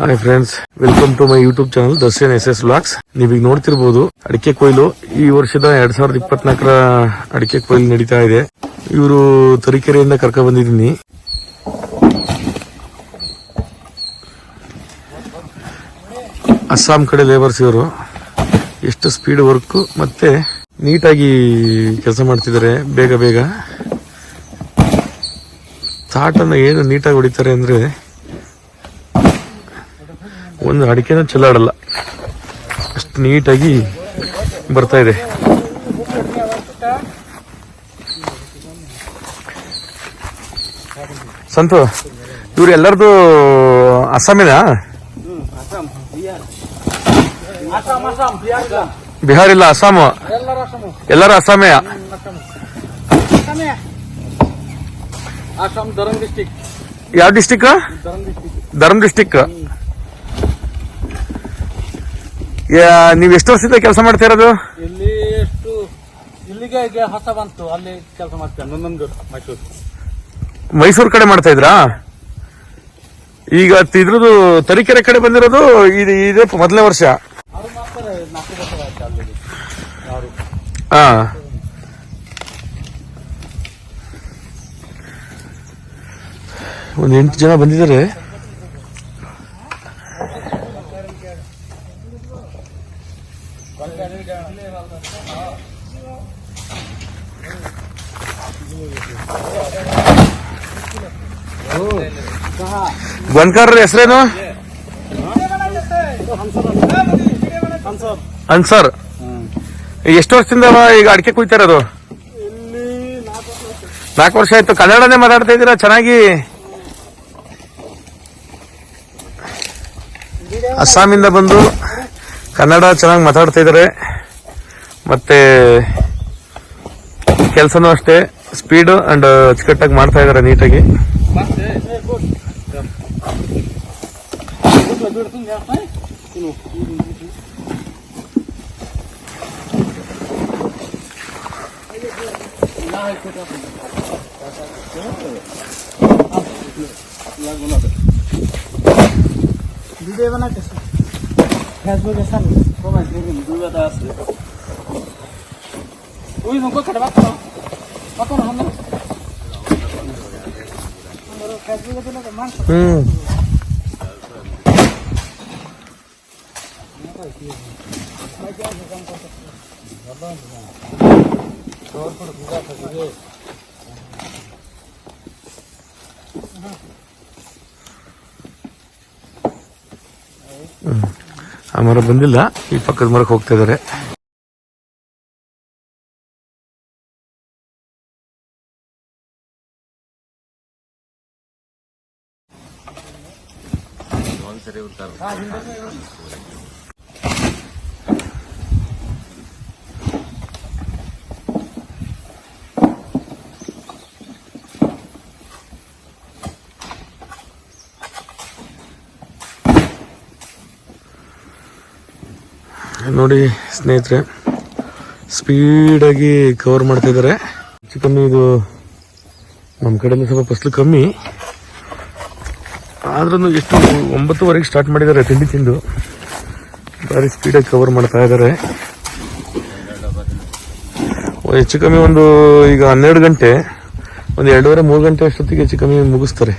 Hi friends welcome to my YouTube channel Darshan S S blogs ನೀವೀಗ ನೋಡ್ತಿರ್ಬೋದು, ಅಡಿಕೆ ಕೊಯ್ಲು ಈ ವರ್ಷದ ಎರಡ್ ಸಾವಿರದ ಇಪ್ಪತ್ನಾಲ್ಕರ ಅಡಿಕೆ ಕೊಯ್ಲು ನಡೀತಾ ಇದೆ. ಇವರು ತರೀಕೆರೆಯಿಂದ ಕರ್ಕ ಬಂದಿದ್ದೀನಿ. ಅಸ್ಸಾಂ ಕಡೆ ಲೇಬರ್ಸ್ ಇವರು. ಎಷ್ಟು ಸ್ಪೀಡ್ ವರ್ಕ್ ಮತ್ತೆ ನೀಟಾಗಿ ಕೆಲಸ ಮಾಡ್ತಿದ್ದಾರೆ, ಬೇಗ ಬೇಗ. ತಾಟನ್ನು ಏನು ನೀಟಾಗಿ ಹೊಡಿತಾರೆ ಅಂದ್ರೆ ಒಂದು ಅಡಿಕೆನ ಚೆಲ್ಲಾಡಲ್ಲ. ಅಷ್ಟು ನೀಟಾಗಿ ಬರ್ತಾ ಇದೆ. ಸಂತು ಇವ್ರು ಎಲ್ಲರದು ಅಸ್ಸಾಮಿನ? ಬಿಹಾರ್ ಇಲ್ಲ ಅಸ್ಸಾಂ ಎಲ್ಲರೂ ಅಸ್ಸಾಮೇ ಯಾವ ಡಿಸ್ಟಿಕ್ ಧರ್ಮ್ ಡಿಸ್ಟಿಕ್ ನೀವು ಎಷ್ಟು ವರ್ಷದಿಂದ ಕೆಲಸ ಮಾಡ್ತಾ ಇರೋದು? ಇಲ್ಲಿ ಎಷ್ಟು ಇಲ್ಲಿಗೆ ಈಗ ಹೊಸ ಬಂತು ಅಲ್ಲಿ ಕೆಲಸ ಮಾಡ್ತೇನೆ ನಂದನ್ಗೂರು ಮೈಸೂರು. ಮೈಸೂರು ಕಡೆ ಮಾಡ್ತಾ ಇದ್ರಾ? ಈಗ ಇದ್ರದ್ದು ತರೀಕೆರೆ ಕಡೆ ಬಂದಿರೋದು ಇದು ಇದೆ ಮೊದಲನೇ ವರ್ಷ. ಅವ್ರು ಮಾಡ್ತಾರೆ ನಾಲ್ಕು ವರ್ಷ ಆಯ್ತು ಹಾ. ಒಂದು ಎಂಟು ಜನ ಬಂದಿದ್ದಾರೆ. ಗೊಂಡ್ಕಾರ್ರ ಹೆಸರೇನು? ಅನ್ಸರ್. ಎಷ್ಟು ವರ್ಷದಿಂದ ಈಗ ಅಡಿಕೆ ಕುಯ್ತಾರದು ನಾಲ್ಕು ನಾಲ್ಕು ವರ್ಷ ಆಯ್ತು. ಕನ್ನಡನೇ ಮಾತಾಡ್ತಾ ಇದ್ದೀರಾ? ಚೆನ್ನಾಗಿ. ಅಸ್ಸಾಮಿಂದ ಬಂದು ಕನ್ನಡ ಚೆನ್ನಾಗಿ ಮಾತಾಡ್ತಾ ಇದಾರೆ. ಮತ್ತೆ ಕೆಲಸನೂ ಅಷ್ಟೇ ಸ್ಪೀಡ್ ಅಂಡ್ ಅಚ್ಚುಕಟ್ಟಾಗಿ ಮಾಡ್ತಾ ಇದ್ದಾರೆ ನೀಟಾಗಿ. ಮತ್ತೆ ಗುಡ್ ফেসবুকে সার কমেন্ট করুন দুইটা আছে ওই মুখ কাটবা করো কত না আমরা ফেসবুকে দিলে তো মানুষ ಹ್ಮ್ ಆ ಮರ ಬಂದಿಲ್ಲ ಈ ಪಕ್ಕದ ಮರಕ್ಕೆ ಹೋಗ್ತಾ ಇದಾರೆ ನೋಡಿ ಸ್ನೇಹಿತರೆ ಸ್ಪೀಡಾಗಿ ಕವರ್ ಮಾಡ್ತಾ ಇದ್ದಾರೆ ಹೆಚ್ಚು ಕಮ್ಮಿ ಇದು ನಮ್ಮ ಕಡೆಯಲ್ಲಿ ಸ್ವಲ್ಪ ಫಸ್ಲು ಕಮ್ಮಿ. ಆದ್ರೂ ಎಷ್ಟು ಒಂಬತ್ತುವರೆಗೆ ಸ್ಟಾರ್ಟ್ ಮಾಡಿದ್ದಾರೆ ತಿಂಡಿ ತಿಂದು. ಭಾರಿ ಸ್ಪೀಡಾಗಿ ಕವರ್ ಮಾಡ್ತಾ ಇದ್ದಾರೆ. ಹೆಚ್ಚು ಕಮ್ಮಿ ಒಂದು ಈಗ ಹನ್ನೆರಡು ಗಂಟೆ, ಒಂದು ಎರಡೂವರೆ ಮೂರು ಗಂಟೆ ಅಷ್ಟೊತ್ತಿಗೆ ಹೆಚ್ಚು ಕಮ್ಮಿ ಮುಗಿಸ್ತಾರೆ.